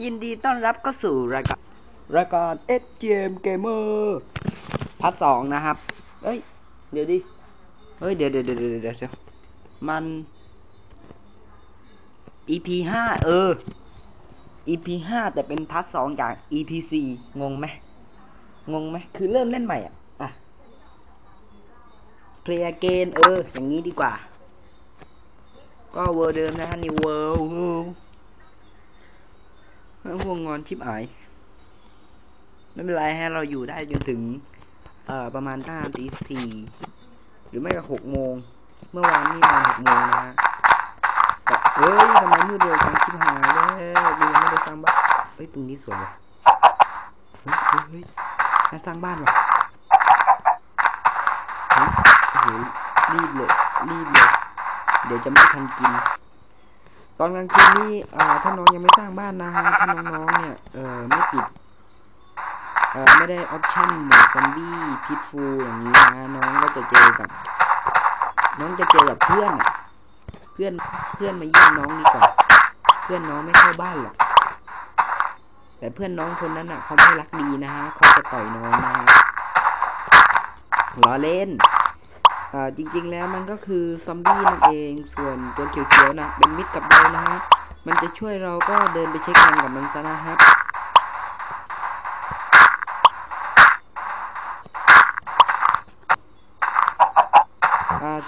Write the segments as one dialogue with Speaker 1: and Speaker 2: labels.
Speaker 1: ยินดีต้อนรับเข้าสู่รายการรายการ SGM Gamer พาร์ทสองนะครับ เอ้ย เดี๋ยวดิ เฮ้ย เดี๋ยวเดี๋ยวเดี๋ยวเดี๋ยวเดี๋ยวมัน EP ห้าเออ EP ห้าแต่เป็นพาร์ทสองจาก EP สี่งงไหมงงไหมคือเริ่มเล่นใหม่อะอะ Play again เออ อย่างนี้ดีกว่า ก็เวอร์เดิมนะฮะ New World ห่วงงอนชิบหาย ไม่เป็นไรฮะ เราอยู่ได้จนถึง เอ่อ ประมาณตั้งตีสี่หรือไม่ก็หกโมง เมื่อวานนี่มาหกโมงนะฮะเฮ้ยทำไมมืดเร็วจังชิบหายแล้วยังไม่ได้สร้างบ้านเฮ้ย ตรงนี้สวยว่ะเฮ้ยเฮ้ยน่าสร้างบ้านว่ะเฮ้ยรีบเลยรีบเลย เดี๋ยวจะไม่ทันกิน อนกลางคืนนี่อ่าถ้าน้องยังไม่สร้างบ้านนะฮะถ้าน้องๆเนี่ยเออไม่ปิดเออไม่ได้ออปชั่นหมดซอมบี้พิษฟูอย่างนี้นะน้องก็จะเจอกับ น้องจะเจอกับเพื่อน เพื่อนเพื่อนมาเยี่ยมน้องดีกว่าเพื่อนน้องไม่เข้าบ้านหรอกแต่เพื่อนน้องคนนั้นอะเขาไม่รักดีนะฮะเขาจะต่อยน้องนะฮะล้อเล่น อ่าจริงๆแล้วมันก็คือซอมบี้นั่นเองส่วนตัวเขียวๆนะเป็นมิตรกับเรานะฮะมันจะช่วยเราก็เดินไปเช็คงานกับมันซะนะครับ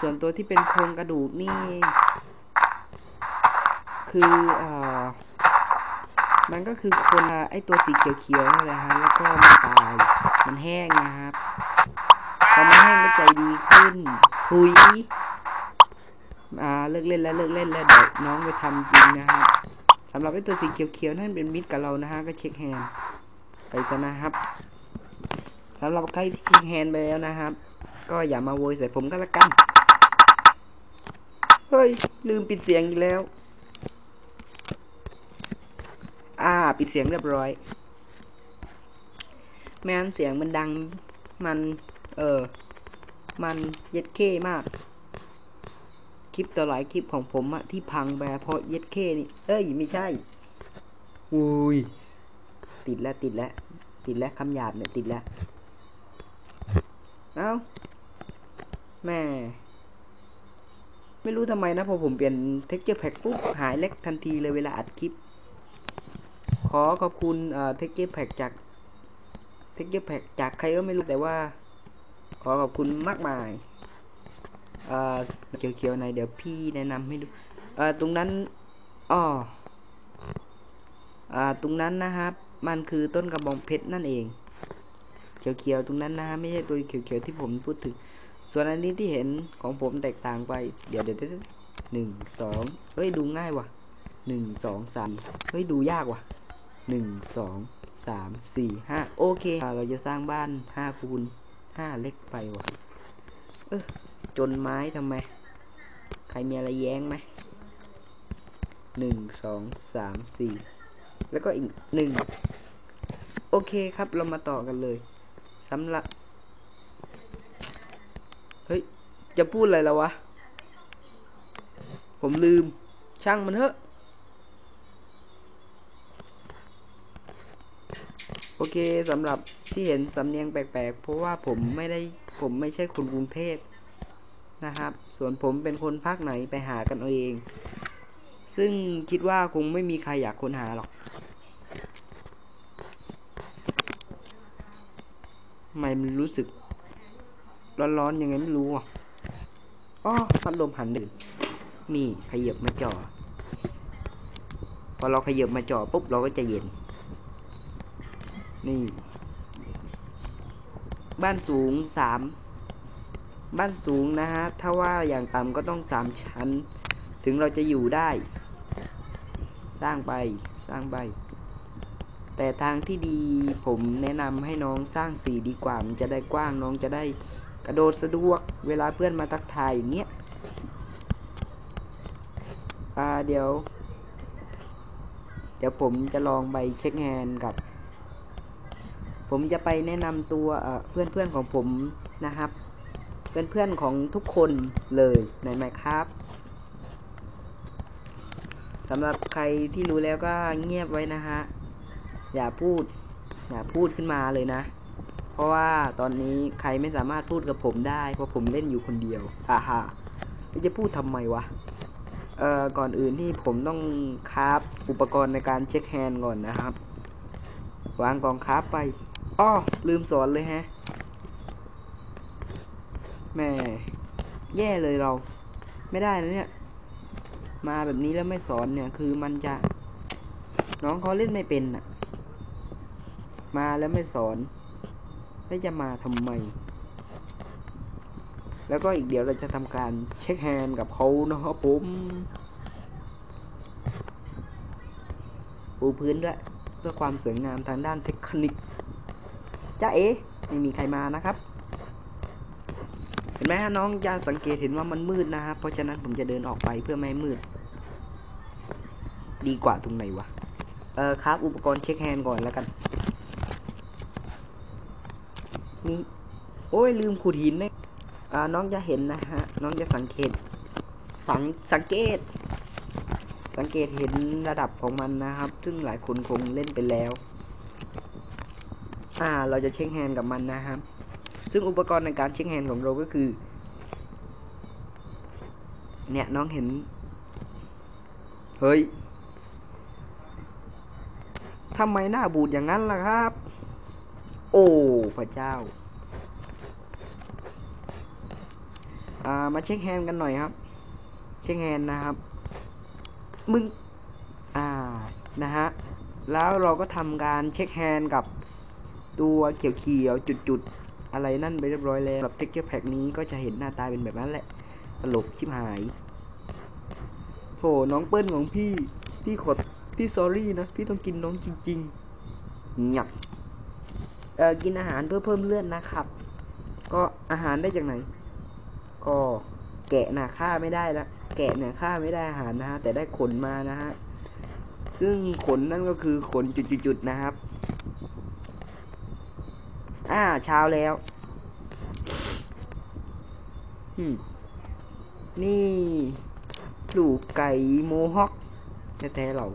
Speaker 1: ส่วนตัวที่เป็นโครงกระดูกนี่ คืออ่ามันก็คือคนไอตัวสีเขียวๆนี่แหละฮะแล้วก็มันตายมันแห้งนะ คุยอ่าเลิกเล่นแล้วเลิกเล่นแล้วเดี๋ยวน้องไปทำจริงนะฮะสำหรับไอ้ตัวสีเขียวๆนั่นเป็นมิตรกับเรานะฮะก็เช็คแฮนไปซะนะครับสำหรับใครที่เช็คแฮนไปแล้วนะครับ ก็อย่ามาโวยใส่ผมก็แล้วกันเฮ้ยลืมปิดเสียงอีกแล้ว อ่าปิดเสียงเรียบร้อยแม้นเสียงมันดังมัน เออ มันเย็ดเข้มาก คลิปต่อหลายคลิปของผมอะที่พังไปเพราะเย็ดเข้นี่ เอ้ยไม่ใช่ อุ้ย ติดแล้วติดแล้ว ติดแล้วคำหยาบเนี่ยติดแล้ว เอ้าแม่ไม่รู้ทำไมนะพอผมเปลี่ยน texture pack ปุ๊บหายเล็กทันทีเลยเวลาอัดคลิป ขอขอบคุณเอ่อ texture pack จาก texture pack จากใครก็ไม่รู้แต่ว่า ขอขอบคุณมากมายเขียวๆในเดี๋ยวพี่แนะนำให้ดูตรงนั้นอ้อตรงนั้นนะครับ มันคือต้นกระบองเพชรนั่นเอง เขียวๆตรงนั้นนะฮะไม่ใช่ตัวเขียวๆที่ผมพูดถึง ส่วนอันนี้ที่เห็นของผมแตกต่างไป เดี๋ยวเดี๋ยวหนึ่งสองเฮ้ยดูง่ายว่ะหนึ่งสองสามเฮ้ยดูยากว่ะหนึ่งสองสามสี่ห้าโอเค เราจะสร้างบ้านห้าคูณ ห้าเล็กไปว่ะเออจนไม้ทำไม ใครมีอะไรแย้งไหมหนึ่งสองสามสี่แล้วก็อีกหนึ่งโอเคครับเรามาต่อกันเลยสำหรับ เฮ้ย จะพูดอะไรแล้ววะ ผมลืม ช่างมันเถอะ โอ เคสำหรับที่เห็นสำเนียงแปลกๆ เพราะว่าผมไม่ได้ผมไม่ใช่คนกรุงเทพนะครับ ส่วนผมเป็นคนภาคไหนไปหากันเอาเอง ซึ่งคิดว่าคงไม่มีใครอยากค้นหาหรอกทำไมมันรู้สึก ร้อนๆยังไงไม่รู้อะอ๋อพัดลมหันหนึ่งนี่ขยับมาจ่อพอเราขยับมาจ่อปุ๊บเราก็จะเย็น นี่ บ้านสูงสามบ้านสูงนะฮะ ถ้าว่าอย่างต่ำก็ต้องสามชั้น ถึงเราจะอยู่ได้ สร้างไป สร้างไป แต่ทางที่ดีผมแนะนำให้น้องสร้างสี่ดีกว่า มันจะได้กว้างน้องจะได้กระโดดสะดวก เวลาเพื่อนมาทักทายอย่างเงี้ย อ่าเดี๋ยว เดี๋ยวผมจะลองไปเช็คแฮนด์กับ ผมจะไปแนะนำตัวเพื่อนเพื่อนๆของผมนะครับ เพื่อนเพื่อนๆของทุกคนเลยในไหมครับสำหรับใครที่รู้แล้วก็เงียบไว้นะฮะ อย่าพูด อย่าพูดขึ้นมาเลยนะ เพราะว่าตอนนี้ใครไม่สามารถพูดกับผมได้ เพราะผมเล่นอยู่คนเดียวอ่าฮะแล้วจะพูดทำไมวะ เอ่อ ก่อนอื่นที่ผมต้องคราฟอุปกรณ์ในการเช็คแฮนด์ก่อนนะครับ วางกองคราฟไป อ้อลืมสอนเลยฮะแหม่แย่เลยเรา ไม่ได้นะเนี่ย มาแบบนี้แล้วไม่สอนเนี่ย คือมันจะ น้องเขาเล่นไม่เป็นน่ะมาแล้วไม่สอน แล้วจะมาทำไม แล้วก็อีกเดี๋ยวเราจะทำการเช็คแฮนด์กับเขาเนาะผมปูพื้นด้วยเพื่อความสวยงามทางด้านเทคนิค จ้าเอ๋ไม่มีใครมานะครับ เห็นไหมฮะน้องจะสังเกตเห็นว่ามันมืดนะครับ เพราะฉะนั้นผมจะเดินออกไปเพื่อไม่ให้มืด ดีกว่าตรงไหนวะ เออครับ อุปกรณ์เช็คแฮนด์ก่อนแล้วกันนี่โอ้ยลืมขุดหินนะอ่าน้องจะเห็นนะฮะ น้องจะสังเกต สังสังเกต สังเกตเห็นระดับของมันนะครับ ซึ่งหลายคนคงเล่นไปแล้ว อ่า เราจะเช็คแฮนด์กับมันนะครับ ซึ่งอุปกรณ์ในการเช็คแฮนด์ของเราก็คือ เนี่ยน้องเห็น เฮ้ยทำไมหน้าบูดอย่างนั้นล่ะครับ โอ้พระเจ้า อ่า มาเช็คแฮนด์กันหน่อยครับ เช็คแฮนด์นะครับ มึง อ่า นะฮะ แล้วเราก็ทำการเช็คแฮนด์กับ ตัวเขียวๆจุดๆ อะไรนั่นไปเรียบร้อยแล้วสำหรับ texture pack นี้ก็จะเห็นหน้าตาเป็นแบบนั้นแหละตลกชิบหายโถน้องเปิ้ลของพี่ พี่ขอพี่ซอรี่นะ พี่ต้องกินน้องจริงๆหยับเออกินอาหารเพื่อเพิ่มเลือดนะครับ ก็อาหารได้จากไหน ก็แกะน่ะฆ่าไม่ได้ละแกะเนี่ยฆ่าไม่ได้อาหารนะฮะ แต่ได้ขนมานะฮะ ซึ่งขนนั่นก็คือขนจุดๆๆนะครับ อ่าเช้าแล้วนี่ปลูกไก่โมฮอคแท้ๆเรา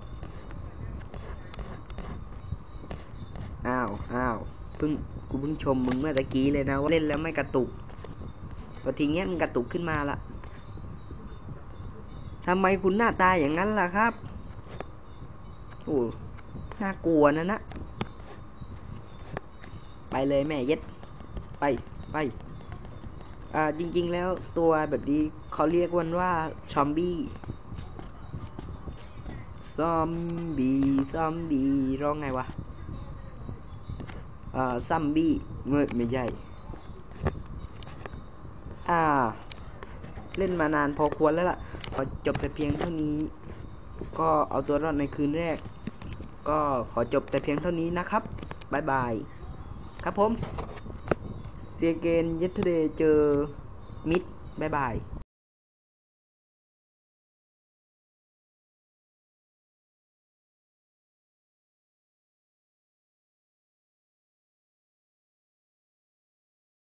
Speaker 1: อ้าวอ้าวเพิ่งกูเพิ่งชมมึงเมื่อตะกี้เลยนะว่าเล่นแล้วไม่กระตุกพอทีเงี้ยมันกระตุกขึ้นมาละทำไมคุณหน้าตาอย่างนั้นล่ะครับโอ้น่ากลัวนะนะ เลยแม่เย็ด ไปไปอ่าจริงๆแล้วตัวแบบนี้เขาเรียกวันว่าซอมบี้ซอมบี้ซอมบี้ร้องไงวะอ่าซัมบี้เมื่อไม่ใช่อ่า เล่นมานานพอควรแล้วล่ะขอจบแต่เพียงเท่านี้ ก็เอาตัวรอดในคืนแรก ก็ขอจบแต่เพียงเท่านี้นะครับบายบาย ครับผมเซียเกนยัตเดย์เจอมิดบายบาย